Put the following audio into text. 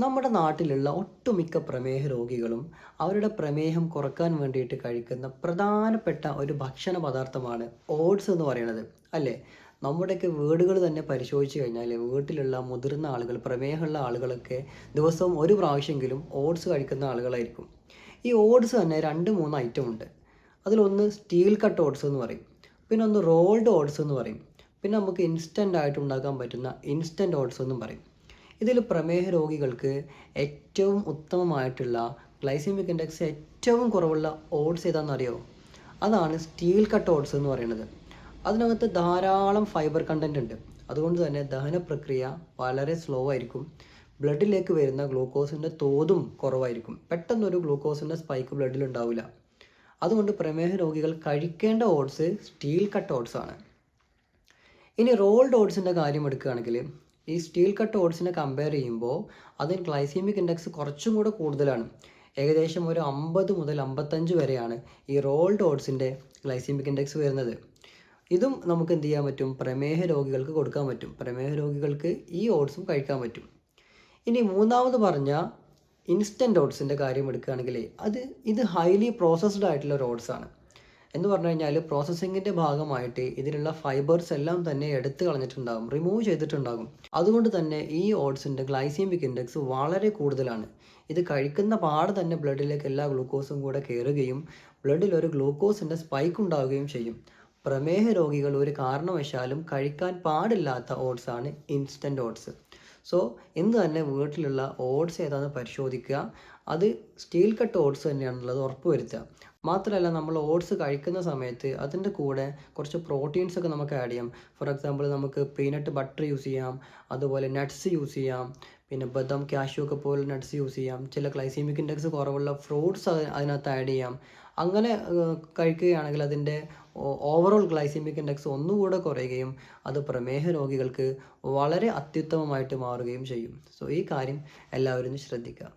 നമ്മുടെ നാട്ടിലുള്ള ഒട്ടുമിക്ക പ്രമേഹ രോഗികളും അവരുടെ പ്രമേഹം കുറയ്ക്കാൻ വേണ്ടിയിട്ട് കഴിക്കുന്ന പ്രധാനപ്പെട്ട ഒരു ഭക്ഷണ പദാർത്ഥമാണ് ഓട്സ് എന്ന് പറയുന്നത്. അല്ലേ? നമ്മുടെയൊക്കെ വീടുകൾ തന്നെ പരിശോധിച്ച് കഴിഞ്ഞാൽ വീട്ടിലുള്ള മുതിർന്ന ആളുകൾ പ്രമേഹമുള്ള ആളുകളൊക്കെ ദിവസവും ഒരു പ്രാവശ്യമെങ്കിലും ഓട്സ് കഴിക്കുന്ന ആളുകളായിരിക്കും. ഈ ഓട്സ് തന്നെ രണ്ട് മൂന്ന് ഐറ്റം ഉണ്ട്. അതിലൊന്ന് സ്റ്റീൽ കട്ട് ഓട്സ് എന്ന് പറയും. പിന്നെ ഒന്ന് റോൾഡ് ഓട്സ് എന്ന് പറയും. പിന്നെ നമുക്ക് ഇൻസ്റ്റന്റ് ആയിട്ട് ഉണ്ടാക്കാൻ പറ്റുന്ന ഇൻസ്റ്റന്റ് ഓട്സ് എന്നും പറയും. ഇതിൽ പ്രമേഹ രോഗികൾക്ക് ഏറ്റവും ഉത്തമമായിട്ടുള്ള ഗ്ലൈസിമിക് ഇൻഡെക്സ് ഏറ്റവും കുറവുള്ള ഓട്സ് ഏതാണെന്ന് അറിയോ അതാണ് സ്റ്റീൽ കട്ട് ഓട്സ് എന്ന് പറയുന്നത്. അതിനകത്ത് ധാരാളം ഫൈബർ കണ്ടന്റ് ഉണ്ട്. അതുകൊണ്ട് തന്നെ ദഹന പ്രക്രിയ വളരെ സ്ലോ ആയിരിക്കും. ബ്ലഡിലേക്ക് വരുന്ന ഗ്ലൂക്കോസിന്റെ തോതും കുറവായിരിക്കും. പെട്ടെന്നൊരു ഗ്ലൂക്കോസിന്റെ സ്പൈക്ക് ബ്ലഡിൽ ഉണ്ടാവില്ല. അതുകൊണ്ട് പ്രമേഹ രോഗികൾ കഴിക്കേണ്ട ഓട്സ് സ്റ്റീൽ കട്ട് ഓട്സ് ആണ്. ഇനി റോൾഡ് ഓട്സിന്റെ കാര്യം എടുക്കുകയാണെങ്കിൽ ഈ സ്റ്റീൽ കട്ട് ഓട്സിനെ കമ്പയർ ചെയ്യുമ്പോൾ അതിന് ഗ്ലൈസീമിക് ഇൻഡെക്സ് കുറച്ചും കൂടെ കൂടുതലാണ്. ഏകദേശം ഒരു അമ്പത് മുതൽ അമ്പത്തഞ്ച് വരെയാണ് ഈ റോൾഡ് ഓട്സിന്റെ ഗ്ലൈസീമിക് ഇൻഡെക്സ് വരുന്നത്. ഇതും നമുക്ക് എന്ത് ചെയ്യാൻ പറ്റും? പ്രമേഹ രോഗികൾക്ക് കൊടുക്കാൻ പറ്റും. പ്രമേഹ രോഗികൾക്ക് ഈ ഓട്സും കഴിക്കാൻ പറ്റും. ഇനി മൂന്നാമത് പറഞ്ഞ ഇൻസ്റ്റന്റ് ഓട്സിന്റെ കാര്യം എടുക്കുകയാണെങ്കിൽ അത് ഇത് ഹൈലി പ്രോസസ്ഡ് ആയിട്ടുള്ള ഒരു ഓട്സാണ് എന്ന് പറഞ്ഞു കഴിഞ്ഞാൽ പ്രോസസ്സിങ്ങിന്റെ ഭാഗമായിട്ട് ഇതിലുള്ള ഫൈബേഴ്സ് എല്ലാം തന്നെ എടുത്തു കളഞ്ഞിട്ടുണ്ടാകും റിമൂവ് ചെയ്തിട്ടുണ്ടാകും. അതുകൊണ്ട് തന്നെ ഈ ഓട്സിന്റെ ഗ്ലൈസീമിക് ഇൻഡെക്സ് വളരെ കൂടുതലാണ്. ഇത് കഴിക്കുന്ന പാട് തന്നെ ബ്ലഡിലേക്ക് എല്ലാ ഗ്ലൂക്കോസും കൂടെ കയറുകയും ബ്ലഡിൽ ഒരു ഗ്ലൂക്കോസിന്റെ സ്പൈക്ക് ഉണ്ടാവുകയും ചെയ്യും. പ്രമേഹ രോഗികൾ ഒരു കാരണവശാലും കഴിക്കാൻ പാടില്ലാത്ത ഓട്സാണ് ഇൻസ്റ്റന്റ് ഓട്സ് സോ ഇന്ന് തന്നെ വീട്ടിലുള്ള ഓട്സ് ഏതാണെന്ന് പരിശോധിക്കുക. അത് സ്റ്റീൽ കട്ട് ഓട്സ് തന്നെയാണുള്ളത് ഉറപ്പ് വരുത്തുക മാത്രമല്ല നമ്മൾ ഓട്സ് കഴിക്കുന്ന സമയത്ത് അതിന്റെ കൂടെ കുറച്ച് പ്രോട്ടീൻസ് ഒക്കെ നമുക്ക് ആഡ് ചെയ്യാം. ഫോർ എക്സാമ്പിൾ നമുക്ക് പീനട്ട് ബട്ടർ യൂസ് ചെയ്യാം. അതുപോലെ നട്ട്സ് യൂസ് ചെയ്യാം. പിന്നെ ബദാം കാഷ്യൂ ഒക്കെ പോലെ നട്ട്സ് യൂസ് ചെയ്യാം. ചില ഗ്ലൈസീമിക് ഇൻഡെക്സ് കുറവുള്ള ഫ്രൂട്ട്സ് അതിനകത്ത് ആഡ് ചെയ്യാം. അങ്ങനെ കഴിക്കുകയാണെങ്കിൽ അതിന്റെ ഓവറോൾ ഗ്ലൈസിമിക് ഇൻഡെക്സ് ഒന്നുകൂടെ കുറയുകയും അത് പ്രമേഹ രോഗികൾക്ക് വളരെ അത്യുത്തമമായിട്ട് മാറുകയും ചെയ്യും. സോ ഈ കാര്യം എല്ലാവരും ശ്രദ്ധിക്കുക.